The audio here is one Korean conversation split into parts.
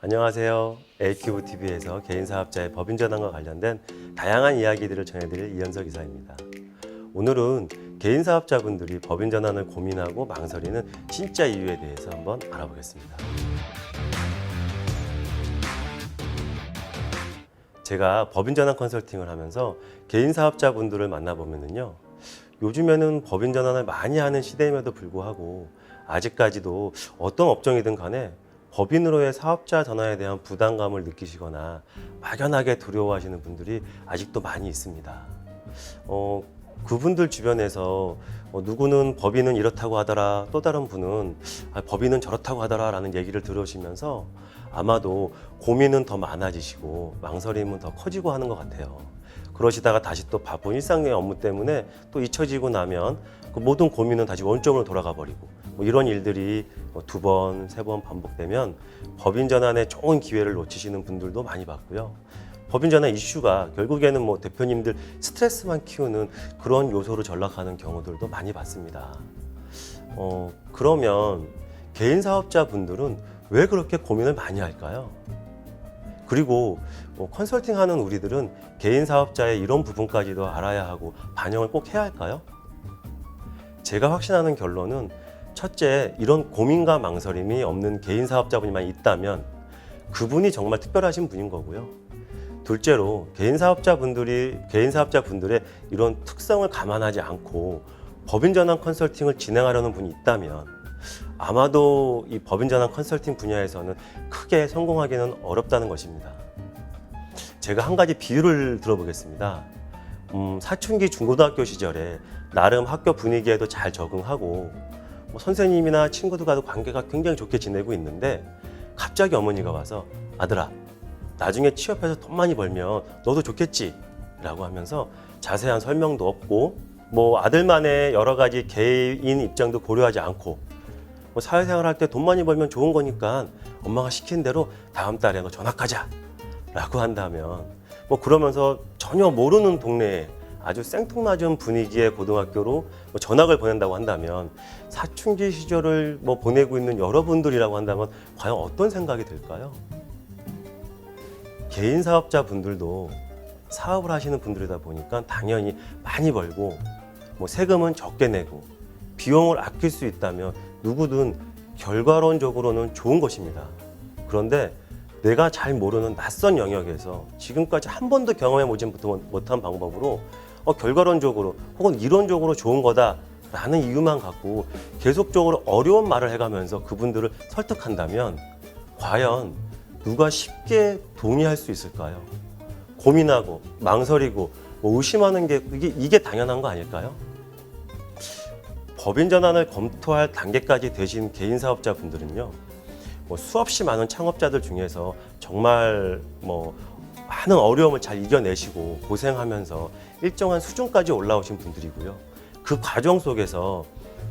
안녕하세요. A큐브 TV에서 개인 사업자의 법인 전환과 관련된 다양한 이야기들을 전해드릴 이현석 이사입니다. 오늘은 개인 사업자분들이 법인 전환을 고민하고 망설이는 진짜 이유에 대해서 한번 알아보겠습니다. 제가 법인 전환 컨설팅을 하면서 개인 사업자분들을 만나보면은요. 요즘에는 법인 전환을 많이 하는 시대임에도 불구하고 아직까지도 어떤 업종이든 간에 법인으로의 사업자 전환에 대한 부담감을 느끼시거나 막연하게 두려워하시는 분들이 아직도 많이 있습니다. 어, 그분들 주변에서 어, 누구는 법인은 이렇다고 하더라, 또 다른 분은 아, 법인은 저렇다고 하더라 라는 얘기를 들으시면서 아마도 고민은 더 많아지시고 망설임은 더 커지고 하는 것 같아요. 그러시다가 다시 또 바쁜 일상의 업무 때문에 또 잊혀지고 나면 그 모든 고민은 다시 원점으로 돌아가 버리고 뭐 이런 일들이 뭐두 번, 세 번 반복되면 법인 전환의 좋은 기회를 놓치시는 분들도 많이 봤고요. 법인 전환 이슈가 결국에는 뭐 대표님들 스트레스만 키우는 그런 요소로 전락하는 경우들도 많이 봤습니다. 어, 그러면 개인 사업자 분들은 왜 그렇게 고민을 많이 할까요? 그리고 뭐 컨설팅 하는 우리들은 개인 사업자의 이런 부분까지도 알아야 하고 반영을 꼭 해야 할까요? 제가 확신하는 결론은 첫째, 이런 고민과 망설임이 없는 개인 사업자분이만 있다면 그분이 정말 특별하신 분인 거고요. 둘째로 개인 사업자분들이 개인 사업자분들의 이런 특성을 감안하지 않고 법인 전환 컨설팅을 진행하려는 분이 있다면 아마도 이 법인 전환 컨설팅 분야에서는 크게 성공하기는 어렵다는 것입니다. 제가 한 가지 비유를 들어보겠습니다. 음, 사춘기 중고등학교 시절에 나름 학교 분위기에도 잘 적응하고 뭐 선생님이나 친구들과도 관계가 굉장히 좋게 지내고 있는데 갑자기 어머니가 와서 아들아 나중에 취업해서 돈 많이 벌면 너도 좋겠지? 라고 하면서 자세한 설명도 없고 뭐 아들만의 여러 가지 개인 입장도 고려하지 않고 뭐 사회생활 할 때 돈 많이 벌면 좋은 거니까 엄마가 시킨 대로 다음 달에 너 전학 가자 라고 한다면 뭐 그러면서 전혀 모르는 동네에 아주 생뚱맞은 분위기의 고등학교로 뭐 전학을 보낸다고 한다면 사춘기 시절을 뭐 보내고 있는 여러분들이라고 한다면 과연 어떤 생각이 들까요? 개인 사업자 분들도 사업을 하시는 분들이다 보니까 당연히 많이 벌고 뭐 세금은 적게 내고 비용을 아낄 수 있다면 누구든 결과론적으로는 좋은 것입니다. 그런데 내가 잘 모르는 낯선 영역에서 지금까지 한 번도 경험해 보지 못한 방법으로 어, 결과론적으로 혹은 이론적으로 좋은 거다라는 이유만 갖고 계속적으로 어려운 말을 해가면서 그분들을 설득한다면 과연 누가 쉽게 동의할 수 있을까요? 고민하고 망설이고 뭐 의심하는 게 이게, 이게 당연한 거 아닐까요? 법인 전환을 검토할 단계까지 되신 개인 사업자 분들은요, 뭐 수없이 많은 창업자들 중에서 정말 뭐 많은 어려움을 잘 이겨내시고 고생하면서 일정한 수준까지 올라오신 분들이고요. 그 과정 속에서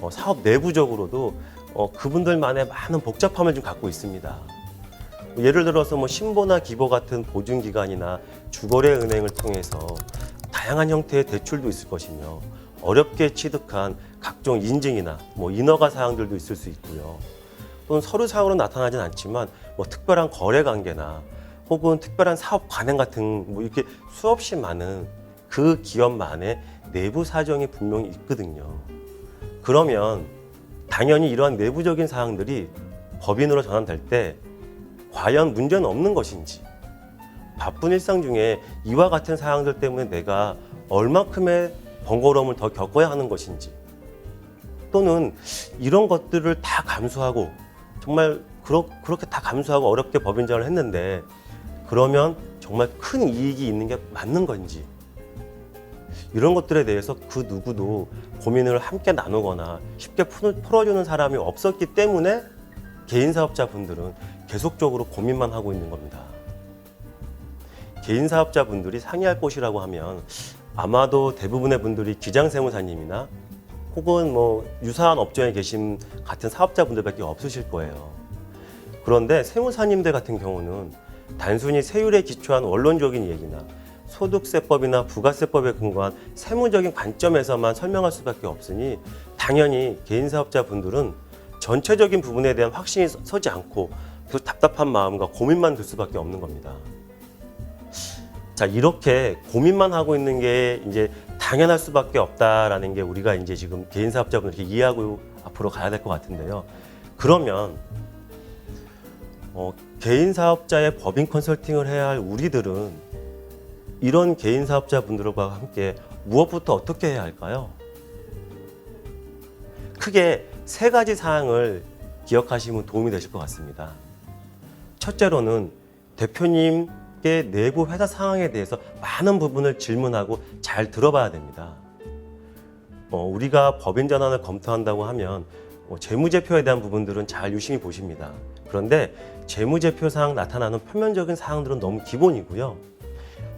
어, 사업 내부적으로도 어, 그분들만의 많은 복잡함을 좀 갖고 있습니다. 예를 들어서 뭐 신보나 기보 같은 보증기관이나 주거래 은행을 통해서 다양한 형태의 대출도 있을 것이며 어렵게 취득한 각종 인증이나 뭐 인허가 사항들도 있을 수 있고요. 또는 서류상으로 나타나진 않지만 뭐 특별한 거래 관계나 혹은 특별한 사업 관행 같은 뭐 이렇게 수없이 많은 그 기업만의 내부 사정이 분명히 있거든요. 그러면 당연히 이러한 내부적인 사항들이 법인으로 전환될 때 과연 문제는 없는 것인지 바쁜 일상 중에 이와 같은 사항들 때문에 내가 얼마큼의 번거로움을 더 겪어야 하는 것인지 또는 이런 것들을 다 감수하고 정말 그렇, 그렇게 다 감수하고 어렵게 법인전을 했는데 그러면 정말 큰 이익이 있는 게 맞는 건지 이런 것들에 대해서 그 누구도 고민을 함께 나누거나 쉽게 풀- 풀어주는 사람이 없었기 때문에 개인 사업자 분들은 계속적으로 고민만 하고 있는 겁니다. 개인 사업자 분들이 상의할 곳이라고 하면 아마도 대부분의 분들이 기장세무사님이나 혹은 뭐 유사한 업종에 계신 같은 사업자분들밖에 없으실 거예요. 그런데 세무사님들 같은 경우는 단순히 세율에 기초한 원론적인 얘기나 소득세법이나 부가세법에 근거한 세무적인 관점에서만 설명할 수밖에 없으니 당연히 개인 사업자 분들은 전체적인 부분에 대한 확신이 서- 서지 않고 그 답답한 마음과 고민만 들 수밖에 없는 겁니다. 자, 이렇게 고민만 하고 있는 게 이제 당연할 수밖에 없다라는 게 우리가 이제 지금 개인 사업자분들 이렇게 이해하고 앞으로 가야 될 것 같은데요. 그러면 어, 개인 사업자의 법인 컨설팅을 해야 할 우리들은 이런 개인 사업자분들과 함께 무엇부터 어떻게 해야 할까요? 크게 세 가지 사항을 기억하시면 도움이 되실 것 같습니다. 첫째로는 대표님께 내부 회사 상황에 대해서 많은 부분을 질문하고 잘 들어봐야 됩니다. 어, 우리가 법인 전환을 검토한다고 하면 어, 재무제표에 대한 부분들은 잘 유심히 보십니다. 그런데 재무제표상 나타나는 표면적인 사항들은 너무 기본이고요.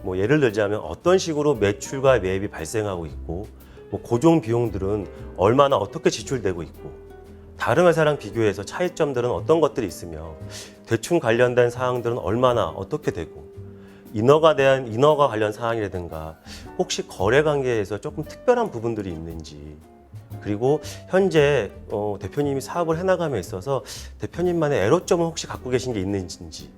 뭐 예를 들자면 어떤 식으로 매출과 매입이 발생하고 있고 뭐 고정 비용들은 얼마나 어떻게 지출되고 있고 다른 회사랑 비교해서 차이점들은 어떤 것들이 있으며 대충 관련된 사항들은 얼마나 어떻게 되고 인허가 대한 인허가 관련 사항이라든가 혹시 거래 관계에서 조금 특별한 부분들이 있는지 그리고 현재 어, 대표님이 사업을 해나감에 있어서 대표님만의 애로점은 혹시 갖고 계신 게 있는지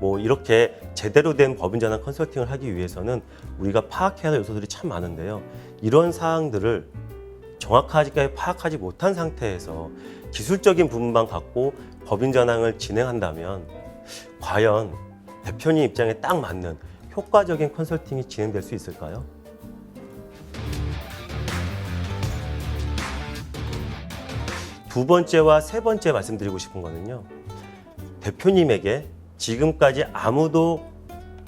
뭐 이렇게 제대로 된 법인 전환 컨설팅을 하기 위해서는 우리가 파악해야 할 요소들이 참 많은데요. 이런 사항들을 정확하게 파악하지 못한 상태에서 기술적인 부분만 갖고 법인 전환을 진행한다면 과연 대표님 입장에 딱 맞는 효과적인 컨설팅이 진행될 수 있을까요? 두 번째와 세 번째 말씀드리고 싶은 거는요. 대표님에게 지금까지 아무도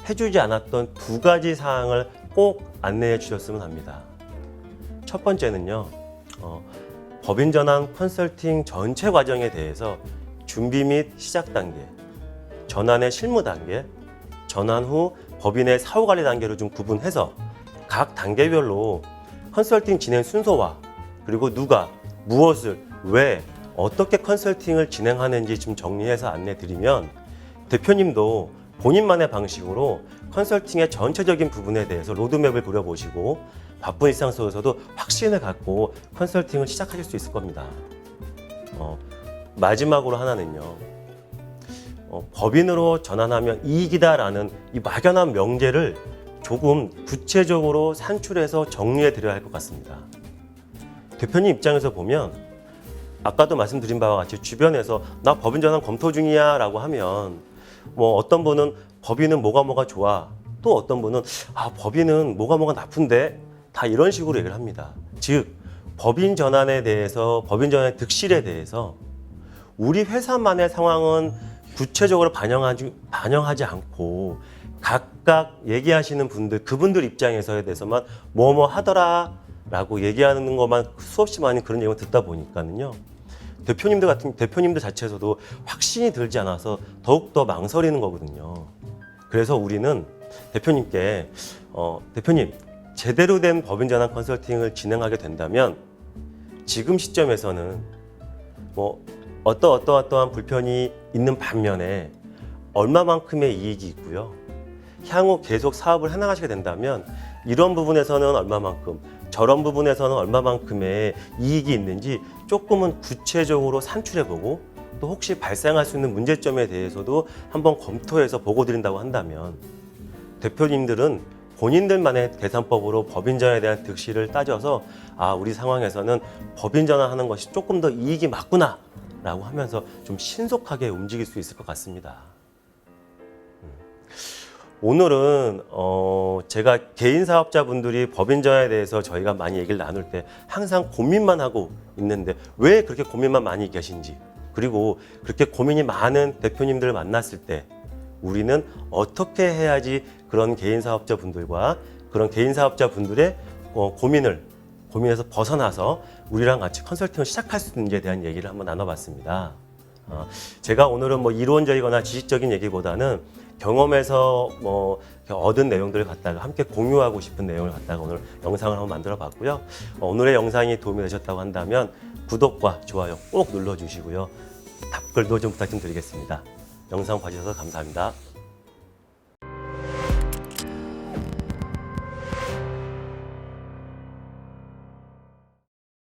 해주지 않았던 두 가지 사항을 꼭 안내해 주셨으면 합니다. 첫 번째는요, 어, 법인 전환 컨설팅 전체 과정에 대해서 준비 및 시작 단계, 전환의 실무 단계, 전환 후 법인의 사후 관리 단계로 좀 구분해서 각 단계별로 컨설팅 진행 순서와 그리고 누가 무엇을 왜 어떻게 컨설팅을 진행하는지 좀 정리해서 안내 드리면 대표님도 본인만의 방식으로 컨설팅의 전체적인 부분에 대해서 로드맵을 그려보시고 바쁜 일상 속에서도 확신을 갖고 컨설팅을 시작하실 수 있을 겁니다. 어, 마지막으로 하나는요. 어, 법인으로 전환하면 이익이다라는 이 막연한 명제를 조금 구체적으로 산출해서 정리해 드려야 할 것 같습니다. 대표님 입장에서 보면 아까도 말씀드린 바와 같이 주변에서 나 법인 전환 검토 중이야 라고 하면 뭐 어떤 분은 법인은 뭐가 뭐가 좋아 또 어떤 분은 아 법인은 뭐가 뭐가 나쁜데 다 이런 식으로 얘기를 합니다. 즉 법인 전환에 대해서 법인 전환의 득실에 대해서 우리 회사만의 상황은 구체적으로 반영하지 반영하지 않고 각각 얘기하시는 분들 그분들 입장에서에 대해서만 뭐뭐 하더라 라고 얘기하는 것만 수없이 많이 그런 얘기를 듣다 보니까는요. 대표님들 같은 대표님들 자체에서도 확신이 들지 않아서 더욱 더 망설이는 거거든요. 그래서 우리는 대표님께 어, 대표님 제대로 된 법인 전환 컨설팅을 진행하게 된다면 지금 시점에서는 뭐 어떠 어떠 어떠한 불편이 있는 반면에 얼마만큼의 이익이 있고요. 향후 계속 사업을 해나가시게 된다면 이런 부분에서는 얼마만큼 저런 부분에서는 얼마만큼의 이익이 있는지 조금은 구체적으로 산출해보고 또 혹시 발생할 수 있는 문제점에 대해서도 한번 검토해서 보고 드린다고 한다면 대표님들은 본인들만의 계산법으로 법인 전환에 대한 득실을 따져서 아 우리 상황에서는 법인 전환하는 것이 조금 더 이익이 맞구나 라고 하면서 좀 신속하게 움직일 수 있을 것 같습니다. 오늘은 어 제가 개인 사업자분들이 법인 전환에 대해서 저희가 많이 얘기를 나눌 때 항상 고민만 하고 있는데 왜 그렇게 고민만 많이 계신지 그리고 그렇게 고민이 많은 대표님들을 만났을 때 우리는 어떻게 해야지 그런 개인 사업자분들과 그런 개인 사업자분들의 어, 고민을 고민에서 벗어나서 우리랑 같이 컨설팅을 시작할 수 있는지에 대한 얘기를 한번 나눠봤습니다. 어, 제가 오늘은 뭐 이론적이거나 지식적인 얘기보다는 경험에서 뭐 얻은 내용들을 갖다가 함께 공유하고 싶은 내용을 갖다가 오늘 영상을 한번 만들어 봤고요. 어, 오늘의 영상이 도움이 되셨다고 한다면 구독과 좋아요 꼭 눌러 주시고요. 답글도 좀 부탁 좀 드리겠습니다. 영상 봐주셔서 감사합니다.